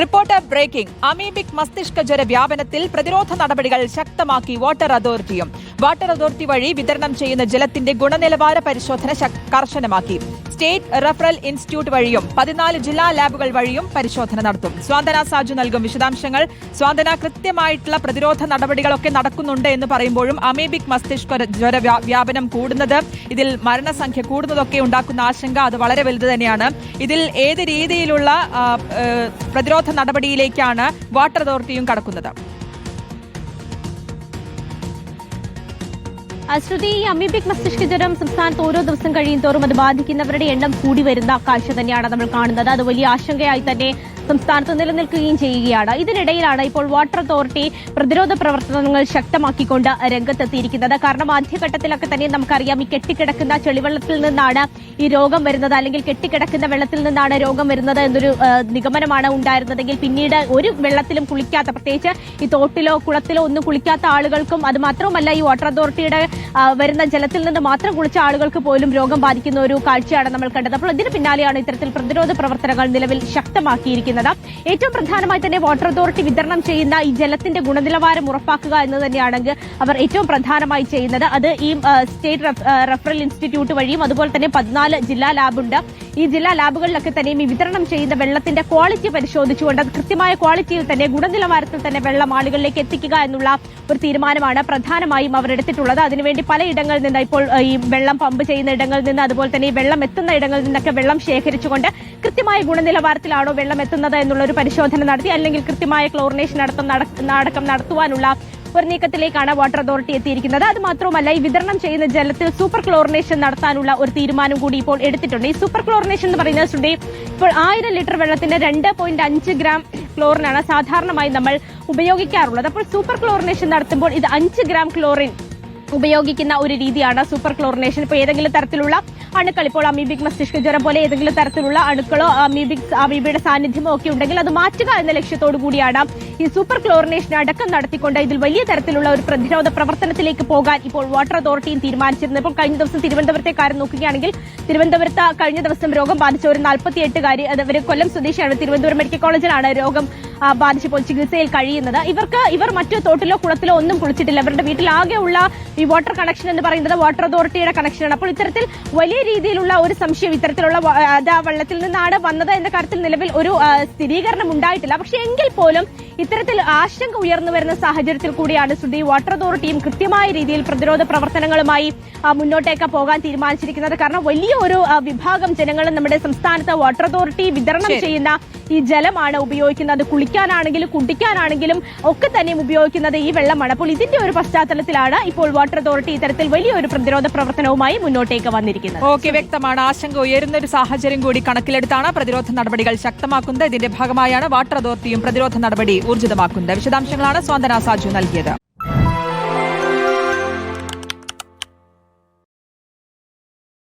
Reporter breaking. Amoebic മസ്തിഷ്ക ജ്വര വ്യാപനത്തിൽ പ്രതിരോധ നടപടികൾ ശക്തമാക്കി വാട്ടർ അതോറിറ്റിയും. വാട്ടർ അതോറിറ്റി വഴി വിതരണം ചെയ്യുന്ന ജലത്തിന്റെ ഗുണനിലവാര പരിശോധന കർശനമാക്കി. സ്റ്റേറ്റ് റഫറൽ ഇൻസ്റ്റിറ്റ്യൂട്ട് വഴിയും പതിനാല് ജില്ലാ ലാബുകൾ വഴിയും പരിശോധന നടത്തും. സ്വാന്തന സാജു നൽകും വിശദാംശങ്ങൾ. സ്വാന്തന കൃത്യമായിട്ടുള്ള പ്രതിരോധ നടപടികളൊക്കെ നടക്കുന്നുണ്ട് എന്ന് പറയുമ്പോഴും അമീബിക് മസ്തിഷ്ക ജ്വര വ്യാപനം കൂടുന്നത് ഇതിൽ മരണസംഖ്യ കൂടുന്നതൊക്കെ ഉണ്ടാക്കുന്ന ആശങ്ക അത് വളരെ വലുത് തന്നെയാണ്. ഇതിൽ ഏത് രീതിയിലുള്ള പ്രതിരോധ നടപടിയിലേക്കാണ് വാട്ടർ അതോറിറ്റിയും കടക്കുന്നത്. ശ്രുതി ഈ അമീബിക് മസ്തിഷ്ക ജ്വരം സംസ്ഥാനത്ത് ഓരോ ദിവസം കഴിയും തോറും അത് ബാധിക്കുന്നവരുടെ എണ്ണം കൂടി വരുന്ന കാഴ്ച തന്നെയാണ് നമ്മൾ കാണുന്നത്. അത് വലിയ ആശങ്കയായി തന്നെ സംസ്ഥാനത്ത് നിലനിൽക്കുകയും ചെയ്യുകയാണ്. ഇതിനിടയിലാണ് ഇപ്പോൾ വാട്ടർ അതോറിറ്റി പ്രതിരോധ പ്രവർത്തനങ്ങൾ ശക്തമാക്കിക്കൊണ്ട് രംഗത്തെത്തിയിരിക്കുന്നത്. കാരണം ആദ്യഘട്ടത്തിലൊക്കെ തന്നെ നമുക്കറിയാം ഈ കെട്ടിക്കിടക്കുന്ന ചെളിവെള്ളത്തിൽ നിന്നാണ് ഈ രോഗം വരുന്നത്. അല്ലെങ്കിൽ കെട്ടിക്കിടക്കുന്ന വെള്ളത്തിൽ നിന്നാണ് രോഗം വരുന്നത് എന്നൊരു നിഗമനമാണ് ഉണ്ടായിരുന്നതെങ്കിൽ പിന്നീട് ഒരു വെള്ളത്തിലും കുളിക്കാത്ത പ്രത്യേകിച്ച് ഈ തോട്ടിലോ കുളത്തിലോ ഒന്നും കുളിക്കാത്ത ആളുകൾക്കും അത് മാത്രവുമല്ല ഈ വാട്ടർ അതോറിറ്റിയുടെ വരുന്ന ജലത്തിൽ നിന്ന് മാത്രം കുളിച്ച ആളുകൾക്ക് പോലും രോഗം ബാധിക്കുന്ന ഒരു കാഴ്ചയാണ് നമ്മൾ കണ്ടത്. അപ്പോൾ ഇതിന് പിന്നാലെയാണ് ഇത്തരത്തിൽ പ്രതിരോധ പ്രവർത്തനങ്ങൾ നിലവിൽ ശക്തമാക്കിയിരിക്കുന്നത്. ഏറ്റവും പ്രധാനമായി തന്നെ വാട്ടർ അതോറിറ്റി വിതരണം ചെയ്യുന്ന ഈ ജലത്തിന്റെ ഗുണനിലവാരം ഉറപ്പാക്കുക എന്ന് തന്നെയാണെങ്കിൽ അവർ ഏറ്റവും പ്രധാനമായി ചെയ്യുന്നത് അത് ഈ സ്റ്റേറ്റ് റഫറൽ ഇൻസ്റ്റിറ്റ്യൂട്ട് വഴിയും അതുപോലെ തന്നെ പതിനാല് ജില്ലാ ലാബുണ്ട് ഈ ജില്ലാ ലാബുകളിലൊക്കെ തന്നെയും ഈ വിതരണം ചെയ്യുന്ന വെള്ളത്തിന്റെ ക്വാളിറ്റി പരിശോധിച്ചുകൊണ്ട് അത് കൃത്യമായ ക്വാളിറ്റിയിൽ തന്നെ ഗുണനിലവാരത്തിൽ തന്നെ വെള്ളം ആളുകളിലേക്ക് എത്തിക്കുക എന്നുള്ള ഒരു തീരുമാനമാണ് പ്രധാനമായും അവർ എടുത്തിട്ടുള്ളത്. അതിനുവേണ്ടി പലയിടങ്ങളിൽ നിന്ന് ഇപ്പോൾ ഈ വെള്ളം പമ്പ് ചെയ്യുന്ന ഇടങ്ങളിൽ നിന്ന് അതുപോലെ തന്നെ ഈ വെള്ളം എത്തുന്ന ഇടങ്ങളിൽ നിന്നൊക്കെ വെള്ളം ശേഖരിച്ചുകൊണ്ട് കൃത്യമായ ഗുണനിലവാരത്തിലാണോ വെള്ളം എത്തുന്നത് എന്നുള്ള ഒരു പരിശോധന നടത്തി അല്ലെങ്കിൽ കൃത്യമായ ക്ലോറിനേഷൻ അടക്കം അടക്കം നടത്തുവാനുള്ള ഒരു നീക്കത്തിലേക്കാണ് വാട്ടർ അതോറിറ്റി എത്തിയിരിക്കുന്നത്. അത് മാത്രവുമല്ല ഈ വിതരണം ചെയ്യുന്ന ജലത്തിൽ സൂപ്പർ ക്ലോറിനേഷൻ നടത്താനുള്ള ഒരു തീരുമാനം കൂടി ഇപ്പോൾ എടുത്തിട്ടുണ്ട്. ഈ സൂപ്പർ ക്ലോറിനേഷൻ എന്ന് പറയുന്നത് ഇപ്പോൾ ആയിരം ലിറ്റർ വെള്ളത്തിന്റെ രണ്ട് പോയിന്റ് അഞ്ച് ഗ്രാം ക്ലോറിനാണ് സാധാരണമായി നമ്മൾ ഉപയോഗിക്കാറുള്ളത്. അപ്പോൾ സൂപ്പർ ക്ലോറിനേഷൻ നടത്തുമ്പോൾ ഇത് അഞ്ച് ഗ്രാം ക്ലോറിൻ ഉപയോഗിക്കുന്ന ഒരു രീതിയാണ് സൂപ്പർ ക്ലോറിനേഷൻ ഇപ്പോൾ ഏതെങ്കിലും തരത്തിലുള്ള അണുക്കൾ ഇപ്പോൾ അമീബിക് മസ്തിഷ്ക ജ്വരം പോലെ ഏതെങ്കിലും തരത്തിലുള്ള അണുക്കളോ അമീബിക് അമീബയുടെ സാന്നിധ്യമോ ഒക്കെ ഉണ്ടെങ്കിൽ അത് മാറ്റുക എന്ന ലക്ഷ്യത്തോടു കൂടിയാണ് ഈ സൂപ്പർ ക്ലോറിനേഷൻ അടക്കം നടത്തിക്കൊണ്ട് ഇതിൽ വലിയ തരത്തിലുള്ള ഒരു പ്രതിരോധ പ്രവർത്തനത്തിലേക്ക് പോകാൻ ഇപ്പോൾ വാട്ടർ അതോറിറ്റിയും തീരുമാനിച്ചിരുന്നത്. ഇപ്പോൾ കഴിഞ്ഞ ദിവസം തിരുവനന്തപുരത്തെ കാര്യം നോക്കുകയാണെങ്കിൽ തിരുവനന്തപുരത്ത് കഴിഞ്ഞ ദിവസം രോഗം ബാധിച്ച ഒരു നാൽപ്പത്തിയെട്ടുകാരി അത് ഇവർ കൊല്ലം സ്വദേശിയാണ്. തിരുവനന്തപുരം മെഡിക്കൽ കോളേജിലാണ് രോഗം ബാധിച്ചപ്പോൾ ചികിത്സയിൽ കഴിയുന്നത്. ഇവർക്ക് ഇവർ മറ്റു തോട്ടിലോ കുളത്തിലോ ഒന്നും കുളിച്ചിട്ടില്ല. ഇവരുടെ വീട്ടിൽ ഉള്ള ഈ വാട്ടർ കണക്ഷൻ എന്ന് പറയുന്നത് വാട്ടർ അതോറിറ്റിയുടെ കണക്ഷനാണ് അപ്പോൾ ഇത്തരത്തിൽ വലിയ രീതിയിലുള്ള ഒരു സംശയം ഇത്തരത്തിലുള്ള വെള്ളത്തിൽ നിന്നാണ് വന്നത് എന്ന കാര്യത്തിൽ നിലവിൽ ഒരു സ്ഥിരീകരണം ഉണ്ടായിട്ടില്ല പക്ഷേ എങ്കിൽ പോലും ഇത്തരത്തിൽ ആശങ്ക ഉയർന്നു വരുന്ന സാഹചര്യത്തിൽ കൂടിയാണ് സുധി വാട്ടർ അതോറിറ്റിയും കൃത്യമായ രീതിയിൽ പ്രതിരോധ പ്രവർത്തനങ്ങളുമായി മുന്നോട്ടേക്ക് പോകാൻ തീരുമാനിച്ചിരിക്കുന്നത്. കാരണം വലിയ ഒരു വിഭാഗം ജനങ്ങൾ നമ്മുടെ സംസ്ഥാനത്ത് വാട്ടർ അതോറിറ്റി വിതരണം ചെയ്യുന്ന ഈ ജലമാണ് ഉപയോഗിക്കുന്നത്. കുളിക്കാനാണെങ്കിലും കുടിക്കാനാണെങ്കിലും ഒക്കെ തന്നെയും ഉപയോഗിക്കുന്നത് ഈ വെള്ളമാണ്. അപ്പോൾ ഇതിന്റെ ഒരു പശ്ചാത്തലത്തിലാണ് ഇപ്പോൾ വാട്ടർ അതോറിറ്റി ഇത്തരത്തിൽ വലിയൊരു പ്രതിരോധ പ്രവർത്തനവുമായി മുന്നോട്ടേക്ക് വന്നിരിക്കുന്നത്. ഓക്കെ വ്യക്തമാണ്. ആശങ്ക ഉയരുന്ന ഒരു സാഹചര്യം കൂടി കണക്കിലെടുത്താണ് പ്രതിരോധ നടപടികൾ ശക്തമാക്കുന്നത്. ഇതിന്റെ ഭാഗമായാണ് വാട്ടർ അതോറിറ്റിയും പ്രതിരോധ നടപടി ഊർജിതമാക്കുന്നത്. വിശദാംശങ്ങളാണ് സ്വാന്തന സാജു നൽകിയത്.